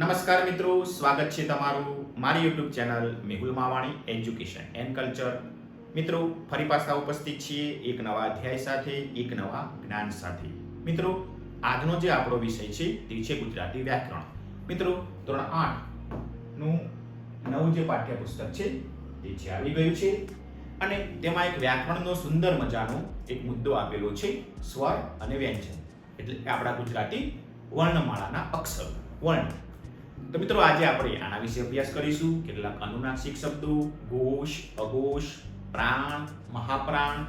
નમસ્કાર મિત્રો, સ્વાગત છે તમારું મારી YouTube channel Mehul Mavani education and culture મિત્રો, ફરી પાછા ઉપસ્થિત છીએ એક નવા અધ્યાય સાથે, એક નવા જ્ઞાન સાથે. મિત્રો, આજનો જે આપણો વિષય છે તે છે ગુજરાતી વ્યાકરણ. મિત્રો, ધોરણ આઠનું નવું જે પાઠ્યપુસ્તક છે તે છે, આવી ગયું છે. અને તેમાં એક વ્યાકરણનો સુંદર મજાનો એક મુદ્દો આપેલો છે, સ્વર અને વ્યંજન. એટલે આપણા ગુજરાતી વર્ણમાળાના અક્ષર. વર્ણ. તો મિત્રો આજે આપણે આના વિશે અભ્યાસ કરીશું. કેટલાક અનુનાસિક શબ્દો ઘોષ અઘોષ પ્રાણ, મહાપ્રાણ,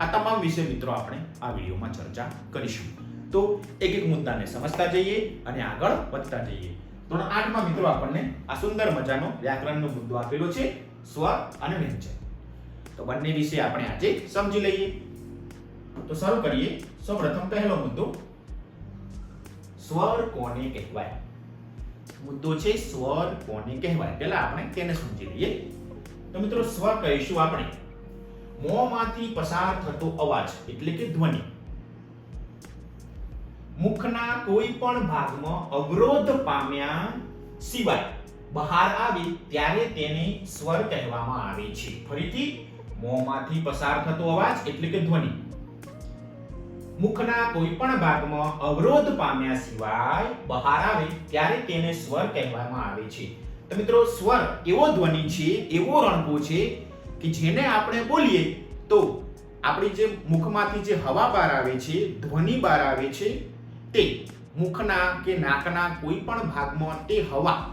આ તમામ વિશે મિત્રો આપણે આ વિડીયોમાં ચર્ચા કરીશું. તો એક એક મુદ્દાને સમજતા જઈએ અને આગળ વધતા જઈએ. ધોરણ આઠમાં મિત્રો આપણને આ સુંદર મજાનો વ્યાકરણનો મુદ્દો આપેલો છે, સ્વર અને વ્યંજન તો બંને વિશે આપણે આજે સમજી લઈએ. તો શરૂ કરીએ. સૌપ્રથમ પહેલો મુદ્દો. સ્વર કોને કહેવાય? મુદ્દો છે સ્વર કોને કહેવાય? પહેલા આપણે તેને સમજી લઈએ. તો મિત્રો, સ્વર કહીશું આપણે. મોંમાંથી પસાર થતો અવાજ એટલે કે ધ્વનિ. મુખના કોઈ પણ ભાગમાં અવરોધ પામ્યા સિવાય બહાર આવે ત્યારે તેને સ્વર કહેવામાં આવે છે. ફરીથી, મોંમાંથી પસાર થતો અવાજ એટલે કે ધ્વનિ. મુખના કોઈ પણ ભાગમાં અવરોધ પામ્યા સિવાય બહાર આવે ત્યારે તેને સ્વર કહેવામાં આવે છે. તો મિત્રો, સ્વર એવો ધ્વનિ છે, એવો રણકો છે કે જેને આપણે બોલીએ તો આપણી જે મુખમાંથી જે હવા બહાર આવે છે, ધ્વનિ બહાર આવે છે, તે મુખના કે નાકના કોઈ પણ ભાગમાં તે હવા,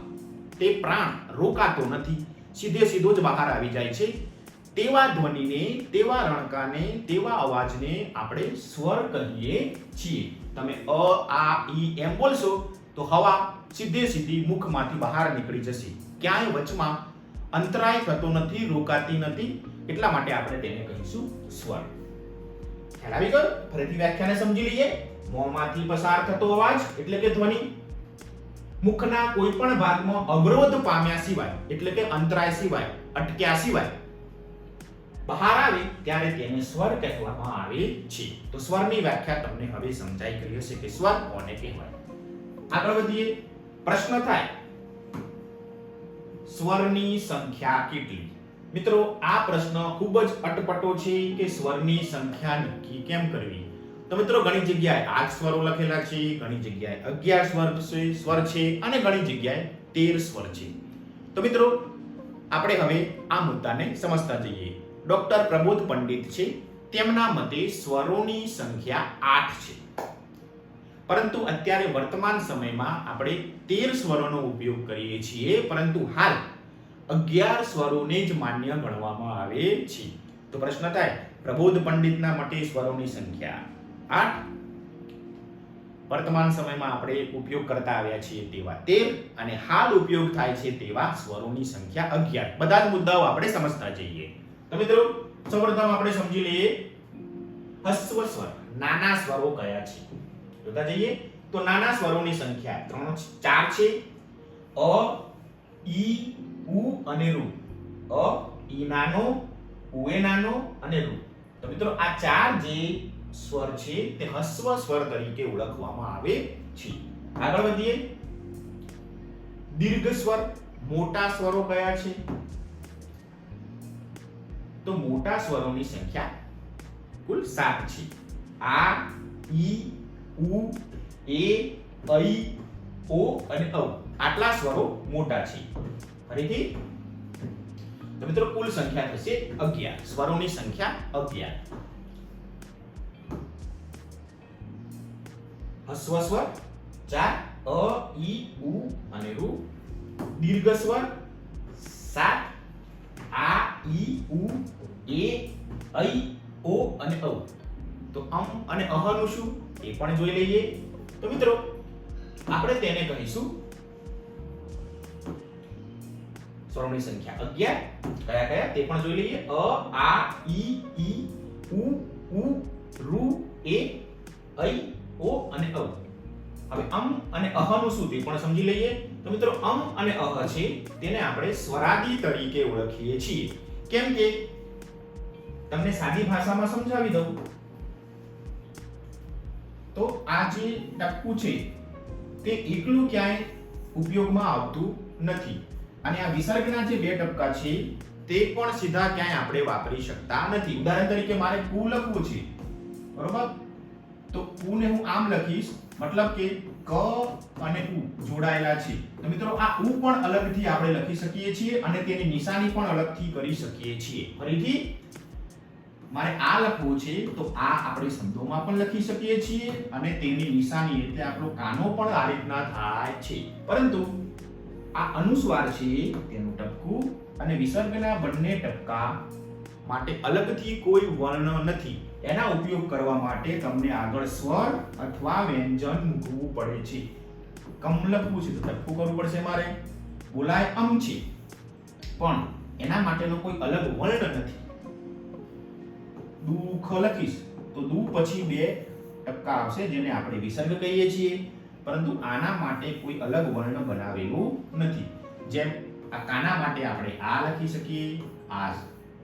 તે પ્રાણ રોકાતો નથી. સીધે સીધો જ બહાર આવી જાય છે. તેવા ધ્વનિને, તેવા રણકાને તેવા અવાજને આપણે સ્વર કહીએ છીએ. તમે અ, આ ઈ એમ બોલશો તો હવા સીધે સીધી મુખમાંથી બહાર નીકળી જશે. ક્યાંય વચમાં અંતરાય થતો નથી, રોકાતી નથી. એટલા માટે આપણે તેને કહીશું સ્વર. ખ્યાલ આવી ગયો? ફરીથી વ્યાખ્યાને સમજી લઈએ. મોંમાંથી પસાર થતો અવાજ એટલે કે ધ્વનિ. મુખના કોઈ પણ ભાગમાં અવરોધ પામ્યા સિવાય, એટલે કે અંતરાય સિવાય, અટક્યા સિવાય બહાર આવે ત્યારે તેને સ્વર કહેવામાં આવે છે. તો સ્વરની વ્યાખ્યા તમને હવે સમજાઈ ગઈ હશે કે સ્વર કોને કહેવાય? આગળ વધીએ. પ્રશ્ન થાય. સ્વરની સંખ્યા કેટલી? મિત્રો, આ પ્રશ્ન ખૂબ જ અટપટો છે કે સ્વરની સંખ્યા નક્કી કેમ કરવી? તો મિત્રો, ઘણી જગ્યાએ આઠ સ્વરો લખેલા છે, ઘણી જગ્યાએ અગિયાર સ્વર સ્વર છે અને ઘણી જગ્યાએ તેર સ્વર છે. તો મિત્રો, આપણે હવે આ મુદ્દાને સમજતા જઈએ. ડોક્ટર પ્રબોધ પંડિત છે. તેમના મતે સ્વરોની સંખ્યા આઠ છે. પરંતુ અત્યારે વર્તમાન સમયમાં આપણે તેર સ્વરોનો ઉપયોગ કરીએ છીએ, પરંતુ હાલ અગિયાર સ્વરોને જ માન્ય ગણવામાં આવે છે. તો પ્રશ્ન થાય, પ્રબોધ પંડિતના મતે સ્વરોની સંખ્યા આઠ? વર્તમાન સમયમાં આપણે ઉપયોગ કરતા આવ્યા છીએ તેવા તેર અને હાલ ઉપયોગ થાય છે તેવા સ્વરોની સંખ્યા અગિયાર. બધા જ મુદ્દાઓ આપણે સમજતા જઈએ. તો મિત્રો, સૌપ્રથમ આપણે સમજી લઈએ હસ્વ સ્વર નાના સ્વરો કયા છે? જોતા જઈએ, તો નાના સ્વરોની સંખ્યા ત્રણ ચાર છે. અ, ઈ, ઉ અને ઋ અ, ઈ નાનો ઉ એ નાનો અને ઋ તો મિત્રો, આ ચાર જે સ્વર છે, તે હસ્વ સ્વર તરીકે ઓળખવામાં આવે છે. આગળ વધીએ. દીર્ઘ સ્વર, મોટા સ્વરો કયા છે? તો મોટા સ્વરોની સંખ્યા કુલ સાત છે. આ, ઈ, ઉ, એ ઐ ઓ અને ઔ. આટલા સ્વરો મોટા છે. ફરીથી. તો મિત્રો કુલ સંખ્યા થશે 11 સ્વરોની સંખ્યા 11 હસ્વ સ્વર ચાર, અ, ઈ, ઉ અને રૂ દીર્ઘ સ્વર સાત. આ, ઈ, ઉ, એ, ઐ, ઓ અને ઔ. તો અમ અને અહનું શું? એ પણ જોઈ લઈએ. તો મિત્રો, આપણે તેને કહીશું સ્વરોની સંખ્યા 11 કયા કયા? તે પણ જોઈ લઈએ. અ, આ, ઈ ઈ, ઉ ઉ, રુ, એ, ઐ, ઓ અને ઔ. હવે અમ અને અહનું શું? તે પણ સમજી લઈએ. તો મિત્રો અમ અને અહ છે તેને આપણે સ્વરાદી તરીકે ઓળખીએ છીએ. કેમ કે તમને સાદી ભાષામાં સમજાવી દઉં. તો આ જે ટપકું છે, તે એકલું ક્યાંય ઉપયોગમાં આવતું નથી. અને આ વિસર્ગના જે બે ટપકા છે, તે પણ સીધા ક્યાંય આપણે વાપરી શકતા નથી. ઉદાહરણ તરીકે મારે કુ લખવું છે. બરોબર? તો કુ ને હું આમ લખીશ, મતલબ કે ક અને ઉ જોડાયેલા છે. તો મિત્રો, આ ઉ પણ અલગથી આપણે લખી શકીએ છીએ અને તેની નિશાની પણ અલગથી કરી શકીએ છીએ. ફરીથી, મારે આ લખવું છે, તો આ આપણે શબ્દોમાં પણ લખી શકીએ છીએ અને તેની નિશાની એટલે આપણો કાનો પણ આ રીતના થાય છે. પરંતુ, આ અનુસ્વાર છે, તેનું ટપકું અને વિસર્ગના બંને ટપકા માટે અલગથી કોઈ વર્ણ નથી. એના ઉપયોગ કરવા માટે તમને આગળ સ્વર અથવા વ્યંજન મૂકવું પડે છે. કમ લખવું છે તો ટપકું કરવું પડશે મારે. બોલાય અમ છે. પણ એના માટેનો કોઈ અલગ વર્ણ નથી. દુઃખ લખીશ તો દુ પછી બે ટપકા આવશે જેને આપણે વિસર્ગ કહીએ છીએ. પરંતુ આના માટે કોઈ અલગ વર્ણ બનાવેલું નથી. જેમ આ કાના માટે આપણે આ લખી શકીએ. આ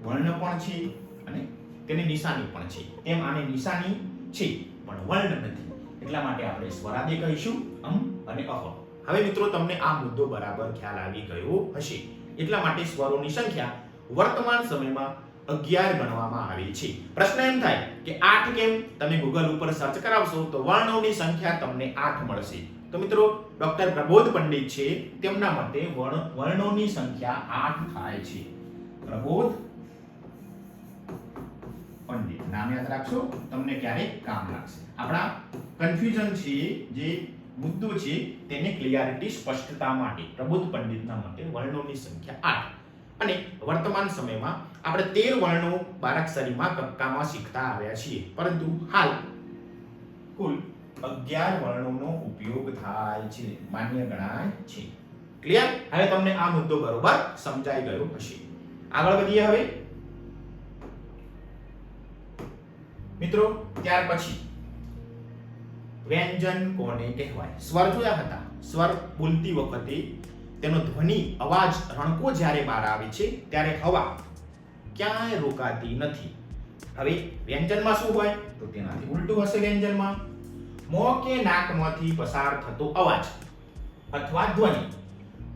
વર્ણ પણ છે અને તેની નિશાની પણ છે. એમ આને નિશાની છે, પણ વર્ણ નથી. એટલા માટે આપણે સ્વરાદે કહીશું અમ અને અહ. હવે મિત્રો, તમને આ મુદ્દો બરાબર ખ્યાલ આવી ગયો હશે. એટલા માટે સ્વરોની સંખ્યા વર્તમાન સમયમાં અગિયાર ગણવામાં આવે છે. પ્રશ્ન એમ થાય કે આઠ કેમ? તમે ગૂગલ ઉપર સર્ચ કરાવશો તો વર્ણોની સંખ્યા તમને આઠ મળશે. તો મિત્રો, ડોક્ટર પ્રબોધ પંડિત છે, તેમના મતે વર્ણ, વર્ણોની સંખ્યા આઠ થાય છે. પ્રબોધ? નામ યાદ રાખશો, તમને ક્યારેક કામ લાગશે. આપણા કન્ફ્યુઝન છે, જે મુદ્દો છે, તેને ક્લિયરિટી સ્પષ્ટતા માટે, પ્રબુદ્ધ પંડિતના મતે વર્ણોની સંખ્યા આઠ. અને વર્તમાન સમયમાં આપણે તેર વર્ણો બારાક્ષરીમાં કક્કામાં શીખતા આવ્યા છીએ. પરંતુ હાલ કુલ અગિયાર વર્ણોનો ઉપયોગ થાય છે, માન્ય ગણાય છે. ક્લિયર હવે તમને આ મુદ્દો બરોબર સમજાઈ ગયો હશે. આગળ વધીએ હવે. મિત્રો, ત્યાર પછી વ્યંજન કોને કહેવાય? સ્વર જોયા હતા. સ્વર બોલતી વખતે તેનો ધ્વનિ અવાજ રણકો જ્યારે બહાર આવે છે, ત્યારે હવા ક્યાંય રોકાતી નથી. હવે વ્યંજનમાં શું હોય? તો તેનાથી ઉલટું હશે વ્યંજનમાં. મોં કે નાકમાંથી પસાર થતો અવાજ અથવા ધ્વનિ.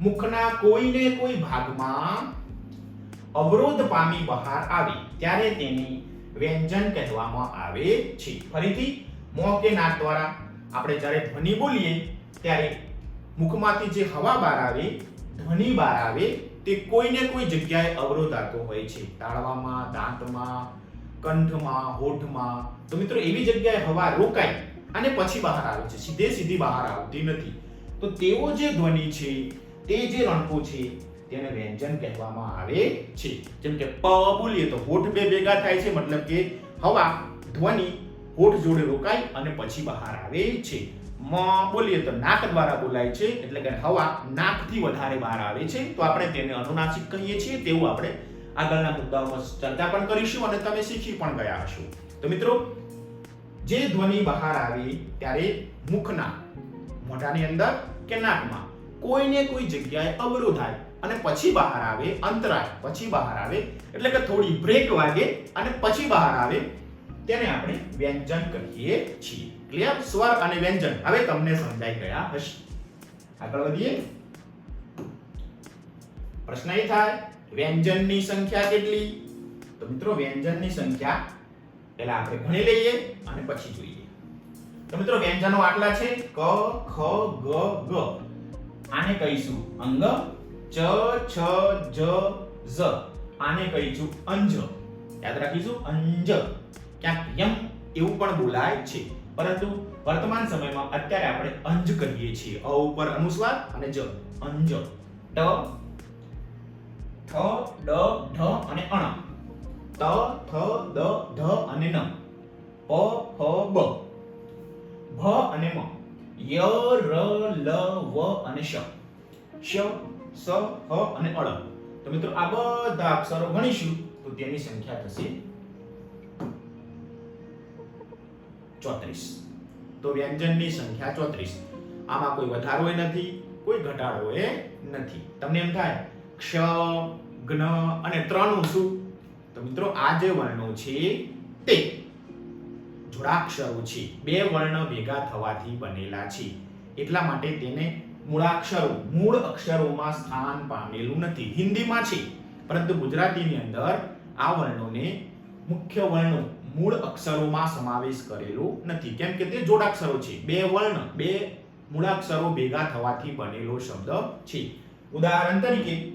મુખના કોઈને કોઈ ભાગમાં અવરોધ પામી બહાર આવે, ત્યારે તેની વ્યંજન કહેવામાં આવે છે. ફરીથી મોં કે નાક દ્વારા આપણે જ્યારે ધ્વનિ બોલીએ ત્યારે મુખમાંથી જે હવા બહાર આવે, ધ્વનિ બહાર આવે, તે કોઈને કોઈ જગ્યાએ અવરોધાતો હોય છે. તાળવામાં, દાંતમાં, કંઠમાં, હોઠમાં. તો મિત્રો એવી જગ્યાએ હવા રોકાય અને પછી બહાર આવે છે. સીધે સીધી બહાર આવતી નથી. તો તેવો જે ધ્વનિ છે, તે જે રણકો છે તેને વ્યંજન કહેવામાં આવે છે. જેમ કે પ બોલીએ તો હોઠ બે ભેગા થાય છે, મતલબ કે હવા, ધ્વનિ, હોઠ જોડે રોકાય અને પછી બહાર આવે છે. મ બોલીએ તો નાક દ્વારા બોલાય છે, એટલે કે હવા નાકથી વધારે બહાર આવે છે. તો આપણે તેને અનુનાસિક કહીએ છીએ, તેવું આપણે આગળના મુદ્દાઓમાં ચર્ચા પણ કરીશું અને તમે શીખી પણ ગયા હશો. તો મિત્રો, જે ધ્વનિ બહાર આવે ત્યારે મુખના મોઢાની અંદર કે નાકમાં કોઈને કોઈ જગ્યાએ અવરોધાય. અને પછી બહાર આવે અંતરાય. પછી બહાર આવે, એટલે કે થોડી બ્રેક વાગે અને પછી બહાર આવે. તેને આપણે વ્યંજન કહીએ છીએ. ક્લિયર સ્વર અને વ્યંજન. હવે તમને સમજાઈ ગયા હશે. આગળ વધીએ. પ્રશ્ન એ થાય, વ્યંજનની સંખ્યા કેટલી? તો મિત્રો, વ્યંજનની સંખ્યા પહેલા આપણે ભણી લઈએ અને પછી જોઈએ. તો મિત્રો, વ્યંજનો આટલા છે. ક, ખ, ગ ગ. આને કહીશું અંગ ચ, છ, જ, ઝ. આને કહીશું અંજ. યાદ રાખીશું? અંજ. ક્યાંક યમ એવું પણ બોલાય છે. પરંતુ વર્તમાન સમયમાં અત્યારે આપણે અંજ કહીએ છીએ. અ ઉપર અનુસ્વાર અને જ. અંજ. ટ, થ, ડ, ઢ અને અણ. ત, થ, દ, ઢ અને ન પ, ફ, બ. ભ અને મ. ય, ર, લ, વ અને શ. શ સ, હ અને અળ. તો મિત્રો આ બધા અક્ષરો ગણીશું, તો તેની સંખ્યા થશે ચોત્રીસ. તો વ્યંજનની સંખ્યા ચોત્રીસ. આમાં કોઈ વધારો નથી, કોઈ ઘટાડો એ નથી. તમને એમ થાય, ક્ષ જ્ઞ અને ત્રણનું શું? તો મિત્રો આ જે વર્ણો છે તે જોડાક્ષરો છે. બે વર્ણ ભેગા થવાથી બનેલા છે. એટલા માટે તેને મૂળાક્ષરો, મૂળ અક્ષરોમાં સ્થાન પામેલું નથી. હિન્દીમાં છે. પરંતુ ગુજરાતીની અંદર આ વર્ણોને મુખ્ય વર્ણો મૂળ અક્ષરોમાં સમાવેશ કરેલો નથી. કેમ કે તે જોડાક્ષરો છે. બે વર્ણ, બે મૂળાક્ષરો ભેગા થવાથી બનેલો શબ્દ છે. ઉદાહરણ તરીકે,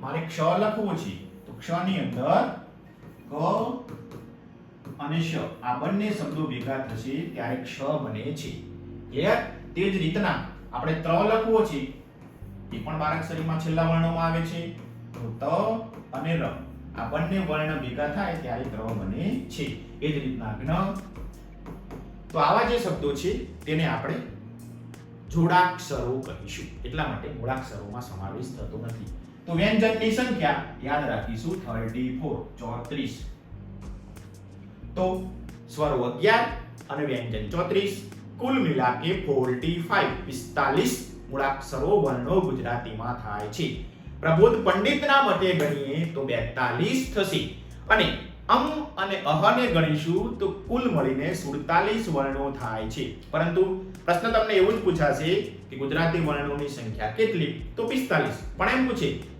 મારે ક્ષ લખવો છે. તો ક્ષની અંદર ક અને શ આ બંને શબ્દો ભેગા થશે ત્યારે ક્ષ બને છે. ક્લિયર તે જ રીતના આપણે ત્ર લખવો છે. એ પણ બારાક્ષરીમાં છેલ્લા વર્ણોમાં આવે છે. તો ત અને ર. આ બંને વર્ણ ભેગા થાય ત્યારે ત્ર બને છે. એ જ રીતના જ્ઞ તો આવા જે શબ્દો છે તેને આપણે જોડાક્ષરો કહીશું. એટલા માટે મૂળાક્ષરોમાં સમાવેશ થતો નથી. તો વ્યંજનની સંખ્યા યાદ રાખીશું. 34 34 તો સ્વરો 11 અને વ્યંજન 34 કુલ મિલાકે 45 45 મૂળાક્ષરો વર્ણો ગુજરાતીમાં થાય છે. પ્રબોધ પંડિતના મતે ગણીએ તો 42 થશે. અને અમ અને અહને ગણીશું તો કુલ મળીને 47 વર્ણો થાય છે. પરંતુ પ્રશ્ન તમને એવું જ પૂછાશે કે ગુજરાતી વર્ણોની સંખ્યા કેટલી? તો 45 પણ એમ પૂછે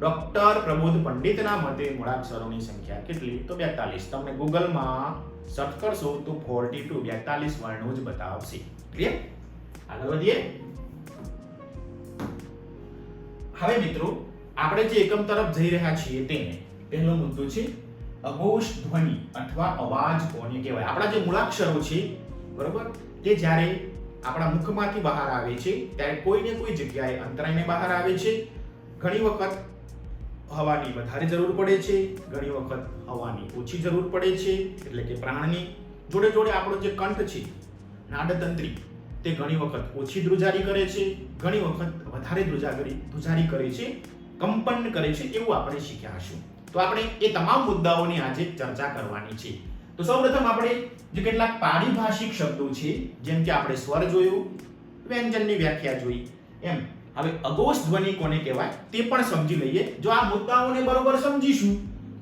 ડોક્ટર પ્રબોધ પંડિતના મતે મૂળાક્ષરોની સંખ્યા કેટલી? તો 42 તમને ગૂગલમાં સર્ચ કરશો તો 42 42 વર્ણો જ બતાવશે. ક્લિયર આગળ વધીએ. હવે મિત્રો, આપણે જે એકમ તરફ જઈ રહ્યા છીએ તેને, પહેલો મુદ્દો છે અઘોષ ધ્વનિ અથવા અવાજ કોને કહેવાય? આપણા જે મૂળાક્ષરો છે, બરોબર? તે જ્યારે આપણા મુખમાંથી બહાર આવે છે, ત્યારે કોઈને કોઈ જગ્યાએ અંતરાઈને બહાર આવે છે? ઘણી વખત હવાની વધારે જરૂર પડે છે, ઘણી વખત હવાની ઓછી જરૂર પડે છે, એટલે કે પ્રાણની જોડે જોડે આપણો જે કંઠ છે, નાડતંત્રી, તે ઘણી વખત ઓછી ધ્રુજારી કરે છે, ઘણી વખત વધારે ધ્રુજારી ધ્રુજારી કરે છે, કંપન કરે છે એવું આપણે શીખ્યા હશું. તો આપણે એ તમામ મુદ્દાઓની આજે ચર્ચા કરવાની છે. તો સૌપ્રથમ આપણે જે કેટલાક પારિભાષિક શબ્દો છે, જેમ કે આપણે સ્વર જોયું, વ્યંજનની વ્યાખ્યા જોઈ, એમ. હવે અગોશ ધ્વનિ કોને કહેવાય તે પણ સમજી લઈએ. જો આ મુદ્દાઓને બરોબર સમજીશું,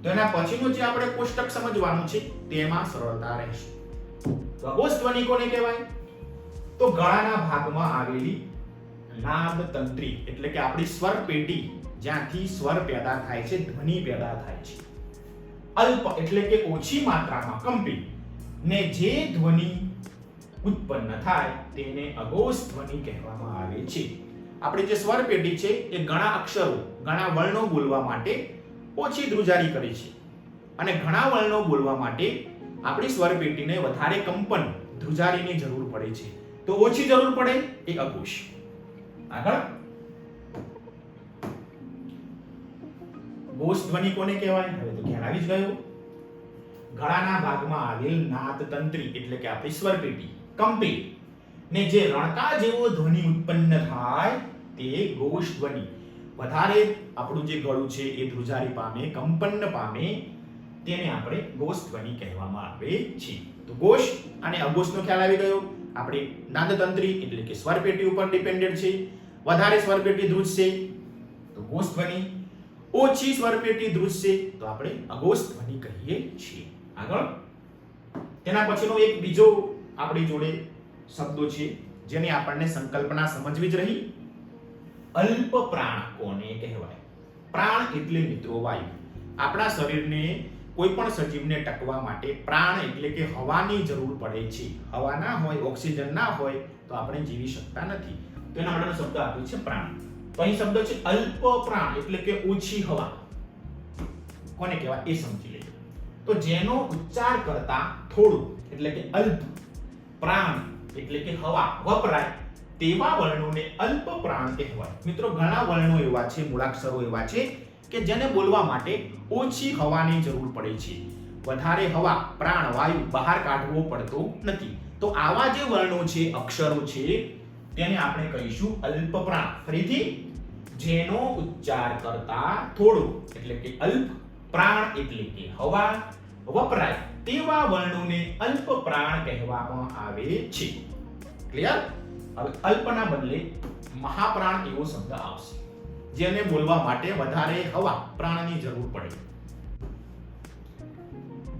તો એના પછીનું જે આપણે કોષ્ટક સમજવાનું છે, તેમાં સરળતા રહેશે. તો અગોશ ધ્વનિ કોને કહેવાય? તો ગળાના ભાગમાં આવેલી નાદ તંત્રી એટલે કે આપણી સ્વર પેટી જ્યાંથી સ્વર પેદા થાય છે, ધ્વનિ પેદા થાય છે. અલ્પ એટલે કે ઓછી માત્રામાં કંપી. ને જે ધ્વનિ ઉત્પન્ન થાય, તેને અગોશ ધ્વનિ કહેવામાં આવે છે. આપણી જે સ્વર પેઢી છે એ ઘણા અક્ષરો, ઘણા વર્ણો બોલવા માટે ઓછી ધ્રુજારી કરે છે. અને ઘણા વર્ણો બોલવા માટે આપણી સ્વર પેઢીને વધારે કંપન ધ્રુજારીની જરૂર પડે છે. તો ઓછી જરૂર પડે એ અઘોષ. આગળ. ઘોષ ધ્વનિ કોને કહેવાય? હવે તો ખ્યાલ આવી જ ગયો. ગળાના ભાગમાં આવેલ નાદ તંત્રી એટલે કે આપણી સ્વર પેટી કંપે. ને જે રણકા જેવો ધ્વનિ ઉત્પન્ન થાય તે ઘોષ ધ્વનિ વધારે આપણું જે ગળું છે એ ધ્રુજારી પામે કંપન પામે, તેને આપણે ઘોષ ધ્વનિ કહેવામાં આવે છે. તો ઘોષ અને અઘોષનો ખ્યાલ આવી ગયો? આપણે નાદતંત્રી એટલે કે સ્વરપેટી ઉપર ડિપેન્ડન્ટ છે. વધારે સ્વરપેટી ધ્રુજશે તો ઘોષ ધ્વનિ ઓછી સ્વરપેટી ધ્રુજશે તો આપણે અઘોષ ધ્વનિ કહીએ છીએ. આગળ. તેના પછીનો એક બીજો આપણી જોડે શબ્દો છે, જેની આપણને સંકલ્પના સમજવી જ રહી. અલ્પ પ્રાણ કોને કહેવાય? પ્રાણ એટલે મિત્રો વાયુ. આપણા શરીરને કોઈ પણ સજીવને ટકવા માટે પ્રાણ એટલે કે હવાની જરૂર પડે છે. હવા ના હોય, ઓક્સિજન ના હોય, તો આપણે જીવી શકતા નથી. તો એના માટેનો શબ્દ આપ્યો છે પ્રાણ. તો અહીં શબ્દ છે અલ્પ પ્રાણ એટલે કે ઓછી હવા. કોને કહેવાય? એ સમજી લેજો. તો જેનો ઉચ્ચાર કરતા થોડું એટલે કે અલ્પ. પ્રાણ એટલે કે હવા વપરાય. તેવા વર્ણોને અલ્પ પ્રાણ કહેવાય. મિત્રો, ઘણા વર્ણો એવા છે, મૂળાક્ષરો એવા છે કે જેને બોલવા માટે ઓછી હવાની જરૂર પડે છે. વધારે હવા, પ્રાણ, વાયુ બહાર કાઢવો પડતો નથી. તો આવા જે વર્ણો છે, અક્ષરો છે, તેને આપણે કહીશું અલ્પ પ્રાણ. ફરીથી, જેનો ઉચ્ચાર કરતા થોડો, એટલે કે અલ્પ પ્રાણ એટલે કે હવા, વપરાય તેવા વર્ણોને અલ્પ પ્રાણ કહેવામાં આવે છે. ક્લિયર હવે અલ્પના બદલે મહાપ્રાણ એવો શબ્દ આવશે જેને બોલવા માટે વધારે હવા પ્રાણની જરૂર પડે.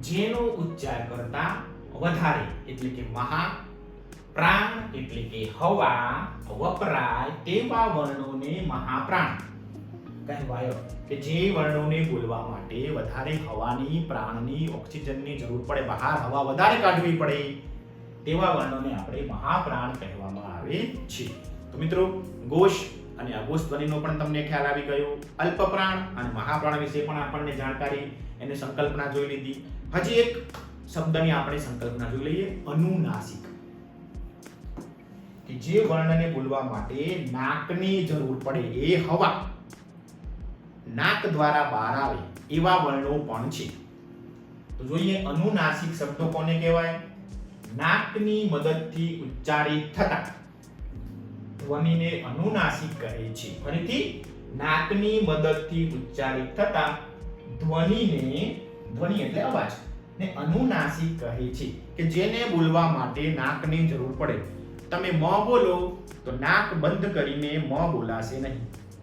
જેનો ઉચ્ચાર કરતા વધારે એટલે કે મહા પ્રાણ એટલે કે હવા વપરાય તેવા વર્ણોને મહાપ્રાણ કહેવાય. કે જે વર્ણોને બોલવા માટે વધારે હવાની, પ્રાણની, ઓક્સિજનની જરૂર પડે, બહાર હવા વધારે કાઢવી પડે, તેવા વર્ણોને આપણે મહાપ્રાણ કહેવામાં આવે છે તો મિત્રો, ગોશ અને અઘોષ ધ્વનિનો પણ તમને ખ્યાલ આવી ગયો. અલ્પપ્રાણ અને મહાપ્રાણ વિશે પણ આપણને જાણકારી એની સંકલ્પના જોઈ લીધી. હજી એક શબ્દની આપણે સંકલ્પના જોઈ લઈએ. અનુનાસિક. કે જે વર્ણને બોલવા માટે નાકની જરૂર પડે એ હવા. નાક દ્વારા બહાર આવે એવા વર્ણો પણ છે. તો જોઈએ અનુનાસિક શબ્દો કોને કહેવાય? નાકની મદદથી ઉચ્ચારિત થતા. ધ્વનિને અનુનાસિક કહે છે. ફરીથી નાકની મદદથી ઉચ્ચારિત થતા ધ્વનિને ધ્વનિ એટલે અવાજ ને અનુનાસિક કહે છે કે જેને બોલવા માટે નાકની જરૂર પડે. તમે મ બોલો તો નાક બંધ કરીને મ બોલાશે નહીં.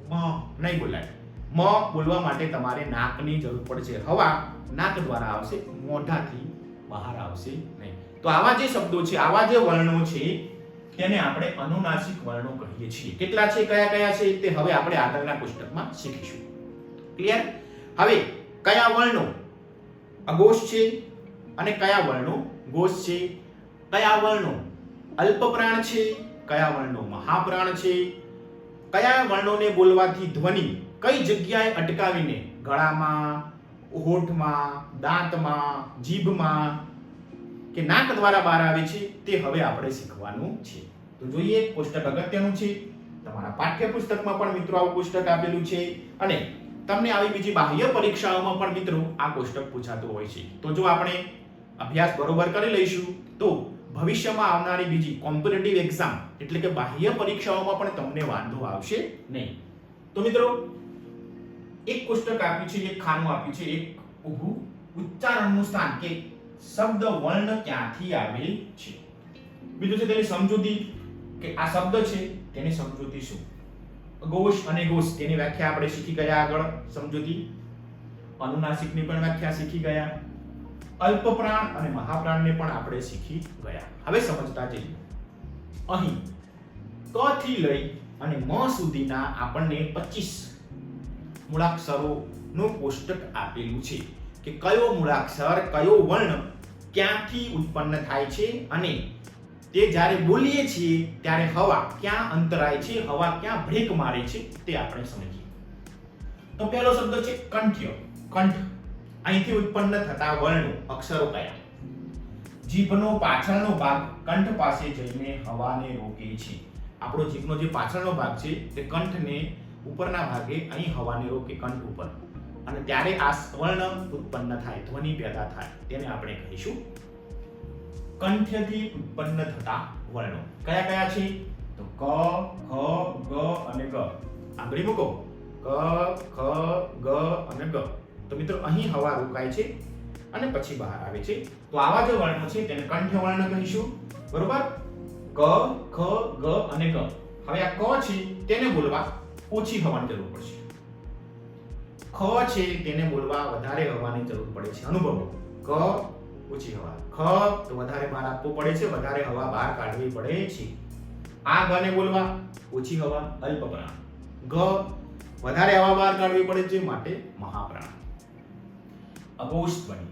મ. નહીં બોલાય. મ બોલવા માટે તમારે નાકની જરૂર પડશે. હવા નાક દ્વારા આવશે મોઢાથી બહાર આવશે નહીં. તો આવા જે શબ્દો છે આવા જે વર્ણો છે તેને આપણે અનુનાસિક વર્ણો કહીએ છીએ. કેટલા છે? કયા કયા છે? તે હવે આપણે આગળના પુસ્તકમાં શીખીશું. ક્લિયર હવે, કયા વર્ણો? અગોશ છે અને કયા વર્ણો? ગોશ છે. કયા વર્ણો? અલ્પપ્રાણ છે. કયા વર્ણો? મહાપ્રાણ છે. કયા વર્ણોને બોલવાથી ધ્વનિ કઈ જગ્યાએ અટકાવીને? ગળામાં હોઠમાં દાંતમાં, જીભમાં કે નાક દ્વારા બહાર આવે છે? તે હવે આપણે શીખવાનું છે. તો જોઈએ, પુસ્તક અગત્યનું છે. તમારા પાઠ્યપુસ્તકમાં પણ મિત્રો આવું પુસ્તક આપેલું છે. અને તમને આવી બીજી બાહ્ય પરીક્ષાઓમાં પણ મિત્રો આ કોષ્ટક પૂછાતું હોય છે. તો જો આપણે અભ્યાસ બરોબર કરી લઈશું, તો ભવિષ્યમાં આવનારી બીજી કોમ્પિટેટિવ એક્ઝામ એટલે કે બાહ્ય પરીક્ષાઓમાં પણ તમને વાંધો આવશે નહીં. તો મિત્રો, એક કોષ્ટક આપ્યું છે, એક ખાનું આપ્યું છે, એક ઊભું ઉચ્ચારણનું સ્થાન કે શબ્દ વર્ણ ક્યાંથી આવેલ છે? બીજું છે તેની સમજૂતી. કે આ શબ્દ છે તેની સમજૂતી શું? ગોષ અને ગોશ તેની વ્યાખ્યા આપણે શીખી ગયા આગળ, સમજૂતી. અનુનાસિકની પણ વ્યાખ્યા શીખી ગયા. અલ્પપ્રાણ અને મહાપ્રાણને પણ આપણે શીખી ગયા. હવે સમજતા જઈએ. અહીં, ક થી લઈ અને મ સુધીના આપણને 25 મૂળાક્ષરોનું કોષ્ટક આપેલું છે કે કયો મૂળાક્ષર, કયો વર્ણ ક્યાંથી ઉત્પન્ન થાય છે અને તે જ્યારે બોલીએ છીએ, ત્યારે હવા ક્યાં અંતરાય છે, હવા ક્યાં બ્રેક મારે છે, તે આપણે સમજીએ. તો પહેલો શબ્દ છે કંઠ્ય. કંઠ અહીંથી ઉત્પન્ન થતા વર્ણો, અક્ષરો કયા? જીભનો પાછળનો ભાગ કંઠ પાસે જઈને હવાને રોકે છે. આપણો જીભનો જે પાછળનો ભાગ છે, તે કંઠને ઉપરના ભાગે અહીં હવાને રોકે, કંઠ ઉપર. અને ત્યારે આ વર્ણ ઉત્પન્ન થાય, ધ્વનિ પેદા થાય, તેને આપણે કહીશું કંઠ્યથી ઉત્પન્ન થતા વર્ણો. કયા કયા છે? તો ક, ખ, ગ અને ગ. આંગળી મૂકો. ક, ખ, ગ અને ગ. તો મિત્રો, અહીં હવા રોકાય છે અને પછી બહાર આવે છે. તો આવા જે વર્ણો છે, તેને કંઠ્ય વર્ણ કહીશું. બરોબર? ક ખ, ગ અને ગ. હવે આ ક છે, તેને બોલવા ઓછી હવાની જરૂર પડશે. ખ છે, તેને બોલવા વધારે હવાની જરૂર પડે છે. અનુભવો. ક ઓછી હવા. ખ તો વધારે બહાર આપવો પડે છે, વધારે હવા બહાર કાઢવી પડે છે. આ ગને બોલવા ઓછી હવા અલ્પપ્રાણ ગ વધારે હવા બહાર કાઢવી પડે છે, માટે મહાપ્રાણ. અઘોષ ધ્વનિ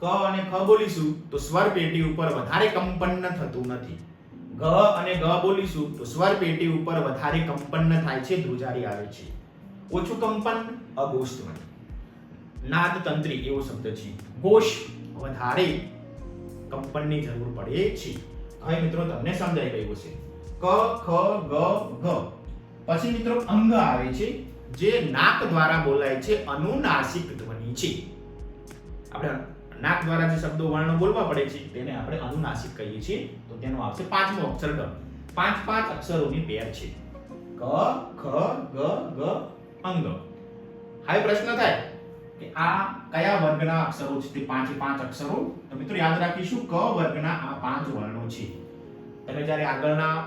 ક અને ખ બોલીશું, તો સ્વર પેટી ઉપર વધારે કંપન થતું નથી. ગ અને ગ બોલીશું, તો સ્વર પેટી ઉપર વધારે કંપન થાય છે, ધ્રુજારી આવે છે. ઓછું કંપન અઘોષ ધ્વનિ નાદ તંત્રી એવો શબ્દ છે. ઘોષ વધારે કંપનની જરૂર પડે છે. હવે મિત્રો તમને સમજાઈ ગયું છે ક, ખ, ગ, ઘ. પછી મિત્રો અંગ આવે છે, જે નાક દ્વારા બોલાય છે, અનુનાસિક ધ્વનિ છે. આપણે નાક દ્વારા જે શબ્દો વર્ણો બોલવા પડે છે, તેને આપણે અનુનાસિક કહીએ છીએ. તો તેનો આવશે પાંચમો અક્ષર ગ. પાંચ પાંચ અક્ષરોની પેર છે. ક, ખ, ગ ગ, અંગ. હવે પ્રશ્ન થાય. કે આ કયા વર્ગના અક્ષરો છે? તે પાંચે પાંચ અક્ષરો. તો મિત્રો યાદ રાખીશું, ક વર્ગના આ પાંચ વર્ણો છે. તમે જ્યારે આગળના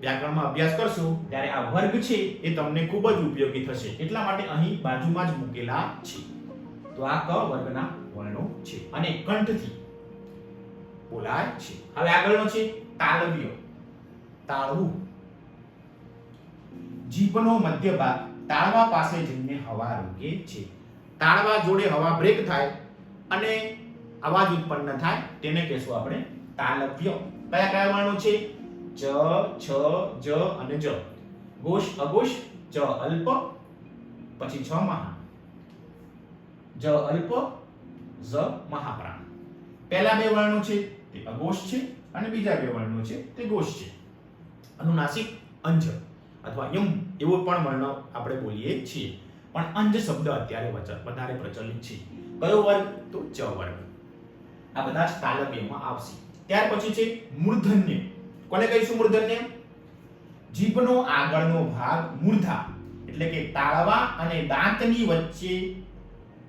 વ્યાકરણમાં અભ્યાસ કરશો, ત્યારે આ વર્ગ છે એ તમને ખૂબ જ ઉપયોગી થશે. એટલા માટે અહીં બાજુમાં જ મૂકેલા છે. તો આ ક વર્ગના વર્ણો છે અને કંઠથી બોલાય છે. હવે આગળનો છે તાલવ્ય. તાળવું. જીભનો મધ્ય ભાગ તાળવા પાસે જઈને હવા રોકે છે. તાળવા જોડે હવા બ્રેક થાય અને અવાજ ઉત્પન્ન થાય, તેને કહેશું આપણે તાલવ્ય. કયા કયા વર્ણો છે? જ, છ, જ અને જ. ઘોષ અઘોષ જ, અલ્પ, પછી છ મહા. જ, અલ્પ જ મહાપ્રાણ. પહેલા બે વર્ણો છે, તે અઘોષ છે અને બીજા બે વર્ણો છે, તે ઘોષ છે. અનુનાસિક, અંજ અથવા યમ, એવો પણ વર્ણ આપણે બોલીએ છીએ. પણ અંજ શબ્દ અત્યારે વધારે પ્રચલિત છે. કયો વર્ગ? તો ચ વર્ગ. આ બધા જ તાલવ્યમાં આવશે. ત્યાર પછી છે મૂર્ધન્ય. કોને કહીશું મૂર્ધન્ય? જીભનો આગળનો ભાગ મૂર્ધા, એટલે કે તાળવા અને દાંતની વચ્ચે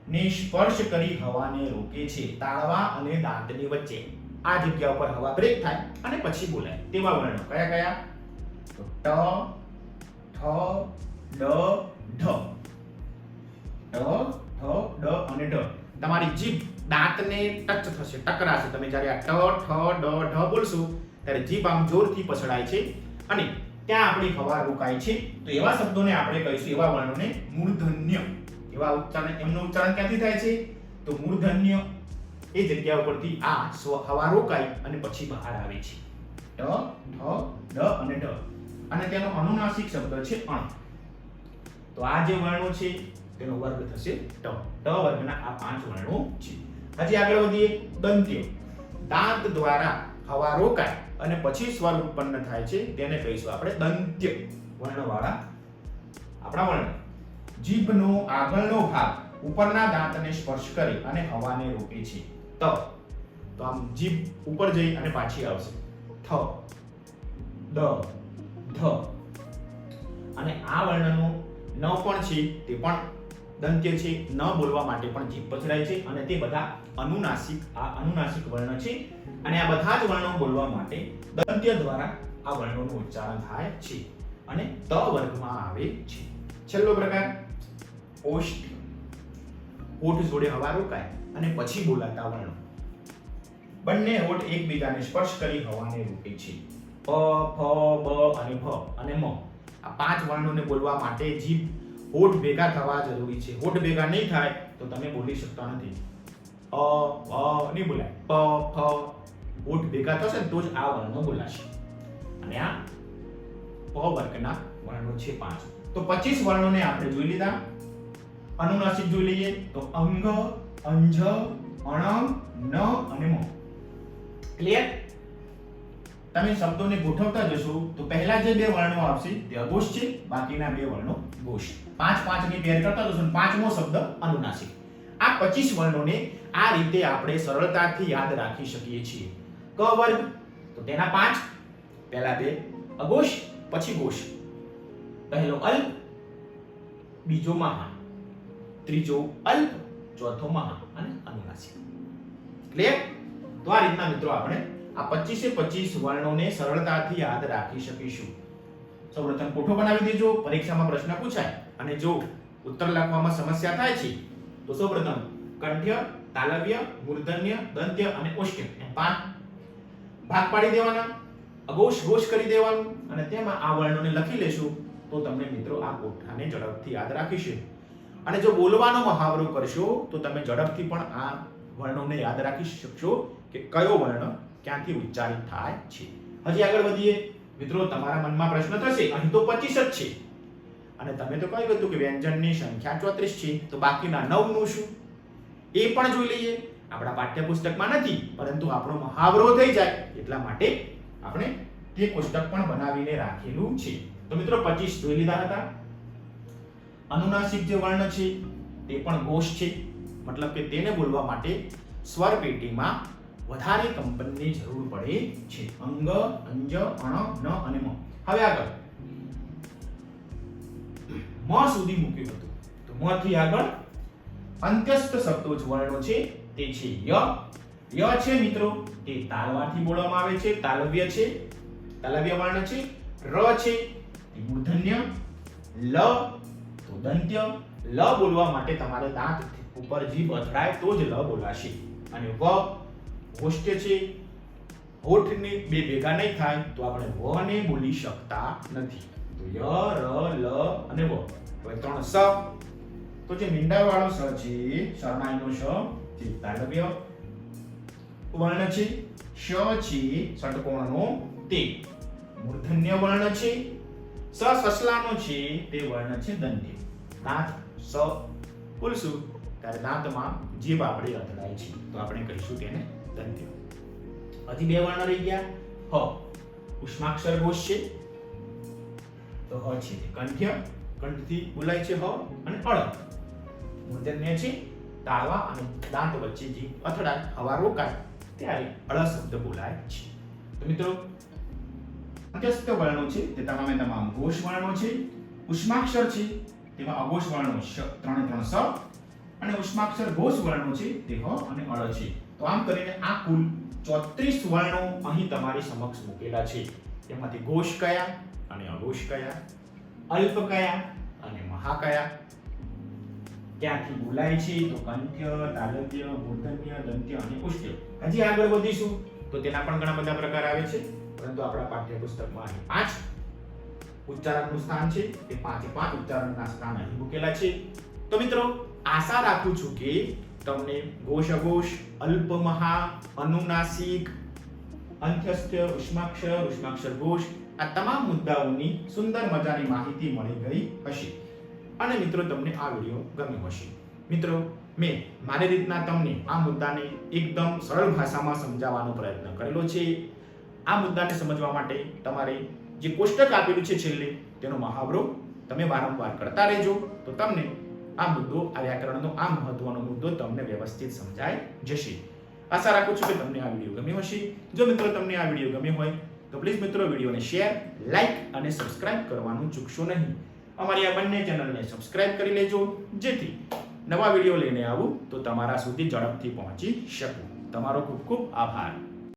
ને સ્પર્શ કરી હવાને રોકે છે. તાળવા અને દાંતની વચ્ચે. આ જગ્યા ઉપર હવા બ્રેક થાય અને પછી બોલાય. તેવા વર્ણો કયા કયા? ટ, ઠ, ડ, ઢ. ટ ઠ ડ અને ઢ તમારી જીભ દાંતને ટચ થશે, ટકરાશે. તમે જ્યારે આ ટ ઠ ડ ઢ બોલશો, ત્યારે જીભ આમ જોરથી પછડાય છે અને ત્યાં આપણી હવા રોકાય છે. તો એવા શબ્દોને આપણે કહીશું, એવા વર્ણોને મૂર્ધન્ય. એવા ઉચ્ચારણ, એમનું ઉચ્ચારણ ક્યાંથી થાય છે? તો મૂર્ધન્ય એ જગ્યા ઉપરથી આ સ્વ- હવા રોકાય અને પછી બહાર આવે છે. ટ ઠ ડ અને ઢ. અને તેનો અનુનાસિક શબ્દ છે અણ. તો આ જે વર્ણો છે તેનો વર્ગ થશે ટ. ટ વર્ગના આ પાંચ વર્ણો છે. હજી આગળ વધીએ, દંત્ય. દાંત દ્વારા હવા રોકાય અને પછી સ્વર ઉત્પન્ન થાય છે, તેને કહીશું આપણે દંત્ય વર્ણવાળા આપણા વર્ણ. જીભનો આગળનો ભાગ ઉપરના દાંતને સ્પર્શ કરી અને હવાને રોકે છે. ત. તો આમ જીભ ઉપર જઈ અને પાછી આવશે. થ. દ. ધ. અને આ વર્ણનો ન પણ છે, તે પણ દંત્ય છે, ન બોલવા માટે પણ જીભ પછડાય છે અને તે બધા અનુનાસિક, આ અનુનાસિક વર્ણ છે. અને આ બધા જ વર્ણો બોલવા માટે દંત્ય દ્વારા આ વર્ણોનું ઉચ્ચારણ થાય છે અને ત વર્ગમાં આવે છે. છેલ્લો પ્રકાર, ઓષ્ઠ. હોઠ જોડે હવા રોકાય અને પછી બોલાતા વર્ણો. બંને હોઠ એકબીજાને સ્પર્શ કરી હવાને રોકે છે. પ, ફ, બ અને ભ અને મ. આ પાંચ વર્ણોને બોલવા માટે જીભ હોઠ ભેગા થવા જરૂરી છે. હોઠ ભેગા નહીં થાય તો તમે બોલી શકતા નથી. અ અ નહીં બોલાય. પ, ફ, હોઠ ભેગા થશે તો જ આ વર્ણો બોલાશે. અને આ પ વર્ગના વર્ણો છે પાંચ. તો 25 વર્ણોને આપણે જોઈ લીધા. અનુનાસિક જોઈ લઈએ તો અંગ, અંજ અણ ન અને મ. ક્લિયર તમે શબ્દોને ગોઠવતા જશો, તો પહેલા જે બે વર્ણો આવશે તે અઘોષ છે, બાકીના બે વર્ણો ઘોષ પાંચ પાંચની પેર કરતા જશો પાંચમો શબ્દ અનુનાસિક આ 25 વર્ણોને આ રીતે આપણે સરળતાથી યાદ રાખી શકીએ છીએ. ક વર્ગ, તો તેના પાંચ, પહેલા બે અઘોષ, પછી ઘોષ પહેલો અલ્પ, બીજો મહા ત્રીજો અલ્પ, ચોથો મહા અને અનુનાસિક ક્લિયર તો આ રીતના મિત્રો આપણે આ 25 25 વર્ણોને સરળતાથી યાદ રાખી શકીશું. સૌપ્રથમ કોઠો બનાવી દેજો, પરીક્ષામાં પ્રશ્ન પૂછાય અને જો ઉત્તર લખવામાં સમસ્યા થાય છે, તો સૌપ્રથમ કંઠ્ય, તાલવ્ય, મૂર્ધન્ય, દંત્ય અને ઓષ્ટ્ય એમ પાંચ. ભાગ પાડી દેવાના અઘોષ ઘોષ કરી દેવાનું અને તેમાં આ વર્ણોને લખી લેશું, તો તમને મિત્રો આ કોઠાને ઝડપથી યાદ રાખીશું. અને જો બોલવાનો મહાવરો કરશો, તો તમે ઝડપથી પણ આ વર્ણોને યાદ રાખી શકશો કે કયો વર્ણ ક્યાંથી ઉચ્ચારિત થાય છે? હજી આગળ વધીએ. મિત્રો, તમારા મનમાં પ્રશ્ન થશે. અહીં તો 25 જ છે. અને તમે તો કહ્યું હતું કે વ્યંજનની સંખ્યા 34 છે. તો બાકીના 9 નું શું? એ પણ જોઈ લઈએ. આપણા પાઠ્યપુસ્તકમાં નથી, પરંતુ આપણો મહાવરો થઈ જાય. એટલા માટે આપણે તે પુસ્તક પણ બનાવીને રાખેલું છે. તો મિત્રો 25 જોઈ લીધા હતા. અનુનાસિક જે વર્ણ છે, તે પણ ઘોષ છે. મતલબ કે તેને બોલવા માટે સ્વર પેટીમાં વધારે કંપનની જરૂર પડે છે. અંગ, અંજ અણ ન અને મ. હવે આગળ. મ સુધી મૂક્યું હતું. તો મ થી આગળ અંત્યસ્થ શબ્દો જ વર્ણો છે. તે છે ય. ય છે મિત્રો, તે તાલવાથી બોલવામાં આવે છે, તાલવ્ય છે તાલવ્ય વર્ણ છે, ર છે, તે મૂર્ધન્ય, લ, તો દંત્ય. લ બોલવા માટે તમારે દાંત ઉપર જીભ અથડાય તો જ લ બોલાશે. અને વ ઓષ્ઠ્ય છે. હોઠને બે ભેગા નહીં થાય તો આપણે વ ને બોલી શકતા નથી. તો ય, ર, લ અને વ. હવે ત્રણ સ. તો જે મીંડા વાળો સ છે, શરણાઈનો શ છે તાલવ્ય વર્ણ છે, શ છે, ષટકોણનો તે. મૂર્ધન્ય વર્ણ છે, સ સસલાનો છે, તે વર્ણ છે દંડ્ય. દાંત સ. બોલશું ત્યારે દાંતમાં જીભ આપણી અથડાય છે. તો આપણે કહીશું તેને દંત્ય હજી બે વર્ણ રહી ગયા. હ, ઉષ્માક્ષર ઘોષ છે તો હ છે કંઠ્ય, કંઠથી બોલાય છે હ અને અળ મૂર્ધન્ય છે તાળવા અને દાંત વચ્ચે જે અથડા હવા રોકાય, ત્યારે અળ શબ્દ બોલાય છે. તો મિત્રો, મધ્યસ્થ વર્ણો છે તે તમામે તમામ ઘોષ વર્ણો છે. ઉષ્માક્ષર છે તેમાં અઘોષ વર્ણો ત્રણે ત્રણ સ અને ઉષ્માક્ષર ઘોષ વર્ણો છે તે હ અને અળ છે. તો આમ કરીને આ કુલ 34 વર્ણો અહીં તમારી સમક્ષ મૂકેલા છે. તેમાંથી ઘોષ કયા અને અઘોષ કયા, અલ્પ કયા અને મહા કયા? ક્યાંથી બોલાય છે? તો કંઠ્ય, તાલવ્ય મૂર્ધન્ય દંત્ય અને પુષ્ટ્ય હજી આગળ વધીશું. તો તેના પણ ઘણા બધા પ્રકાર આવે છે. પરંતુ આપણા પાઠ્યપુસ્તકમાં અહીં પાંચ ઉચ્ચારણનું સ્થાન છે. તે પાંચે પાંચ ઉચ્ચારણના સ્થાન અહીં મૂકેલા છે. તો મિત્રો, આશા રાખું છું કે તમને ઘોષ અઘોષ અલ્પ મહા અનુનાસિક, અંત્યસ્થ ઉષ્માક્ષર ઉષ્માક્ષર ઘોષ આ તમામ મુદ્દાઓની સુંદર મજાની માહિતી મળી ગઈ હશે. અને મિત્રો, તમને આ વીડિયો ગમ્યો હશે. મિત્રો, મેં મારી રીતના તમને આ મુદ્દાને એકદમ સરળ ભાષામાં સમજાવવાનો પ્રયત્ન કરેલો છે. આ મુદ્દાને સમજવા માટે તમારે જે કોષ્ટક આપેલું છે છેલ્લે, તેનો મહાવરો તમે વારંવાર કરતા રહેજો. તો તમને આ મુદ્દો આ વ્યાકરણનો આ મહત્વનો મુદ્દો તમને વ્યવસ્થિત સમજાઈ જશે. આશા રાખું છું કે તમને આ વીડિયો ગમ્યો હશે. જો મિત્રો તમને આ વીડિયો ગમ્યો હોય, તો પ્લીઝ મિત્રો વિડીયોને શેર, લાઈક અને સબસ્ક્રાઇબ કરવાનું ચૂકશો નહીં. અમારી આ બંને ચેનલને સબસ્ક્રાઇબ કરી લેજો, જેથી નવા વીડિયો લઈને આવું તો તમારા સુધી ઝડપથી પહોંચી શકું. તમારો ખૂબ ખૂબ આભાર.